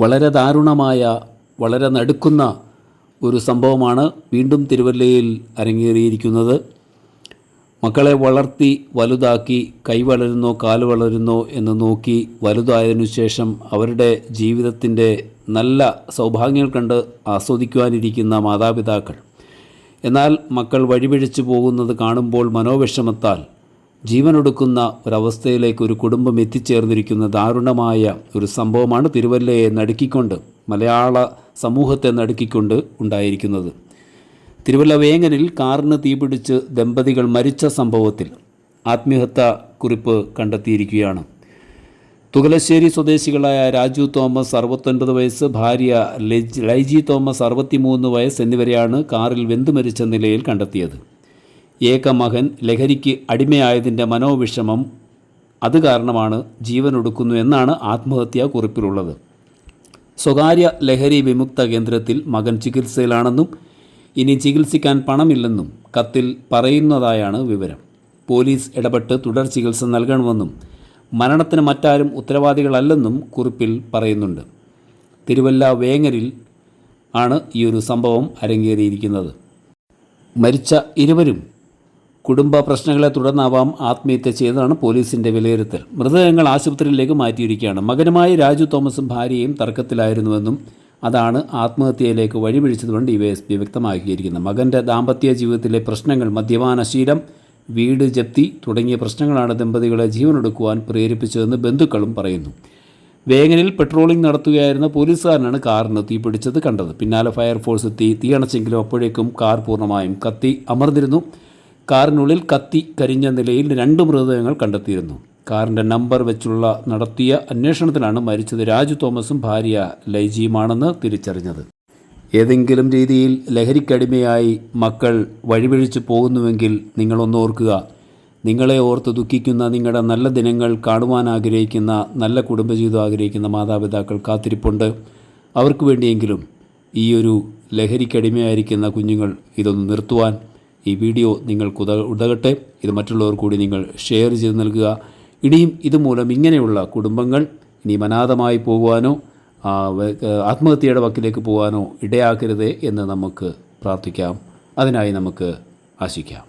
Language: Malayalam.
വളരെ ദാരുണമായ വളരെ നടുക്കുന്ന ഒരു സംഭവമാണ് വീണ്ടും തിരുവല്ലയിൽ അരങ്ങേറിയിരിക്കുന്നത്. മക്കളെ വളർത്തി വലുതാക്കി കൈ വളരുന്നോ കാൽ വളരുന്നോ എന്ന് നോക്കി വലുതായതിനു ശേഷം അവരുടെ ജീവിതത്തിന്റെ നല്ല സൗഭാഗ്യങ്ങൾ കണ്ട് ആസ്വദിക്കുവാനിരിക്കുന്ന മാതാപിതാക്കൾ. എന്നാൽ മക്കൾ വഴിപിഴച്ചു പോകുന്നത് കാണുമ്പോൾ മനോവിഷമത്താൽ ജീവനൊടുക്കുന്ന ഒരവസ്ഥയിലേക്ക് ഒരു കുടുംബം എത്തിച്ചേർന്നിരിക്കുന്ന ദാരുണമായ ഒരു സംഭവമാണ് തിരുവല്ലയെ നടുക്കിക്കൊണ്ട് മലയാള സമൂഹത്തെ നടുക്കിക്കൊണ്ട് ഉണ്ടായിരിക്കുന്നത്. തിരുവല്ല വേങ്ങനിൽ കാറിന് തീപിടിച്ച് ദമ്പതികൾ മരിച്ച സംഭവത്തിൽ ആത്മഹത്യ കുറിപ്പ് കണ്ടെത്തിയിരിക്കുകയാണ്. തുകലശ്ശേരി സ്വദേശികളായ രാജു തോമസ് അറുപത്തൊൻപത് വയസ്സ് ഭാര്യ ലൈജി തോമസ് അറുപത്തിമൂന്ന് വയസ്സ് എന്നിവരെയാണ് കാറിൽ വെന്തുമരിച്ച നിലയിൽ കണ്ടെത്തിയത്. ഏക മകൻ ലഹരിക്ക് അടിമയായതിന്റെ മനോവിഷമം അത് കാരണമാണ് ജീവനൊടുക്കുന്നു എന്നാണ് ആത്മഹത്യാ കുറിപ്പിലുള്ളത്. സ്വകാര്യ ലഹരി വിമുക്ത കേന്ദ്രത്തിൽ മകൻ ചികിത്സയിലാണെന്നും ഇനി ചികിത്സിക്കാൻ പണമില്ലെന്നും കത്തിൽ പറയുന്നതായാണ് വിവരം. പോലീസ് ഇടപെട്ട് തുടർ ചികിത്സ നൽകണമെന്നും മരണത്തിന് മറ്റാരും ഉത്തരവാദികളല്ലെന്നും കുറിപ്പിൽ പറയുന്നുണ്ട്. തിരുവല്ല വേങ്ങരിൽ ആണ് ഈ ഒരു സംഭവം അരങ്ങേറിയിരിക്കുന്നത്. മരിച്ച ഇരുവരും കുടുംബ പ്രശ്നങ്ങളെ തുടർന്നാവാം ആത്മഹത്യ ചെയ്തതാണ് പോലീസിന്റെ വിലയിരുത്തൽ. മൃതദേഹങ്ങൾ ആശുപത്രിയിലേക്ക് മാറ്റിയിരിക്കുകയാണ്. മകനുമായി രാജു തോമസും ഭാര്യയും തർക്കത്തിലായിരുന്നുവെന്നും അതാണ് ആത്മഹത്യയിലേക്ക് വഴിപിടിച്ചതുകൊണ്ട് ഡിവൈഎസ്പി വ്യക്തമാക്കിയിരിക്കുന്നത്. മകന്റെ ദാമ്പത്യ ജീവിതത്തിലെ പ്രശ്നങ്ങൾ മദ്യപാന ശീലം വീട് ജപ്തി തുടങ്ങിയ പ്രശ്നങ്ങളാണ് ദമ്പതികളെ ജീവനൊടുക്കുവാൻ പ്രേരിപ്പിച്ചതെന്ന് ബന്ധുക്കളും പറയുന്നു. വേങ്ങനിൽ പെട്രോളിംഗ് നടത്തുകയായിരുന്ന പോലീസുകാരനാണ് കാറിന് തീപിടിച്ചത് കണ്ടത്. പിന്നാലെ ഫയർഫോഴ്സ് എത്തി. തീയണച്ചെങ്കിലും അപ്പോഴേക്കും കാർ പൂർണമായും കത്തി. അമർന്നിരുന്നു. കാറിനുള്ളിൽ കത്തി കരിഞ്ഞ നിലയിൽ രണ്ട് മൃതദേഹങ്ങൾ കണ്ടെത്തിയിരുന്നു. കാറിന്റെ നമ്പർ വെച്ചുള്ള നടത്തിയ അന്വേഷണത്തിലാണ് മരിച്ചത് രാജു തോമസും ഭാര്യ ലൈജിയുമാണെന്ന് തിരിച്ചറിഞ്ഞത്. ഏതെങ്കിലും രീതിയിൽ ലഹരിക്കടിമയായി മക്കൾ വഴിപിഴിച്ചു പോകുന്നുവെങ്കിൽ നിങ്ങളൊന്ന് ഓർക്കുക. നിങ്ങളെ ഓർത്ത് ദുഃഖിക്കുന്ന നിങ്ങളുടെ നല്ല ദിനങ്ങൾ കാണുവാൻ ആഗ്രഹിക്കുന്ന നല്ല കുടുംബജീവിതം ആഗ്രഹിക്കുന്ന മാതാപിതാക്കൾ കാത്തിരിപ്പുണ്ട്. അവർക്ക് വേണ്ടിയെങ്കിലും ഈ ഒരു ലഹരിക്കടിമയായിരിക്കുന്ന കുഞ്ഞുങ്ങൾ ഇതൊന്ന് നിർത്തുവാൻ ഈ വീഡിയോ നിങ്ങൾക്ക് ഉത ഉതകട്ടെ. ഇത് മറ്റുള്ളവർ കൂടി നിങ്ങൾ ഷെയർ ചെയ്ത് നൽകുക. ഇനിയും ഇതുമൂലം ഇങ്ങനെയുള്ള കുടുംബങ്ങൾ ഇനി അനാഥമായി പോകുവാനോ ആത്മഹത്യയുടെ വക്കിലേക്ക് പോകാനോ ഇടയാക്കരുതേ എന്ന് നമുക്ക് പ്രാർത്ഥിക്കാം. അതിനായി നമുക്ക് ആശിക്കാം.